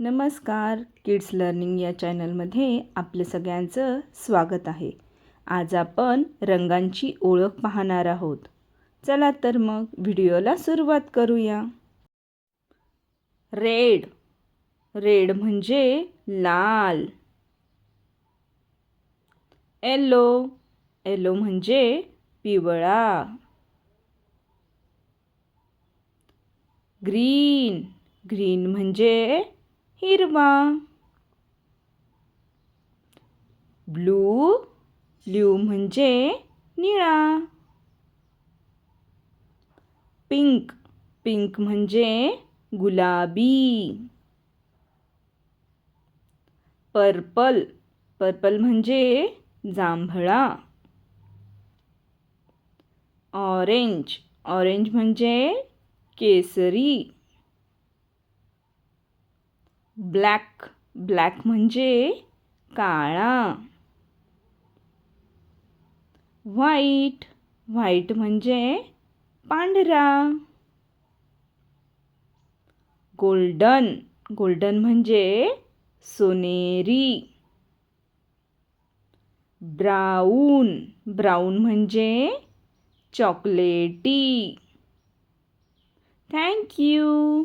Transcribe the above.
नमस्कार kids learning या चॅनलमध्ये आपलं सगळ्यांचं स्वागत आहे. आज आपण रंगांची ओळख पाहणार आहोत. चला तर मग व्हिडिओला सुरुवात करूया. रेड रेड म्हणजे लाल. येलो येलो म्हणजे पिवळा. ग्रीन ग्रीन म्हणजे हिरवा ब्लू ब्ल्यू म्हणजे निळा. पिंक पिंक म्हणजे गुलाबी. पर्पल पर्पल म्हणजे जांभळा. ऑरेंज ऑरेंज म्हणजे केसरी. ब्लॅक ब्लॅक म्हणजे काळा. व्हाईट व्हाईट म्हणजे पांढरा. गोल्डन गोल्डन म्हणजे सोनेरी. ब्राऊन ब्राऊन म्हणजे चॉकलेटी. थँक्यू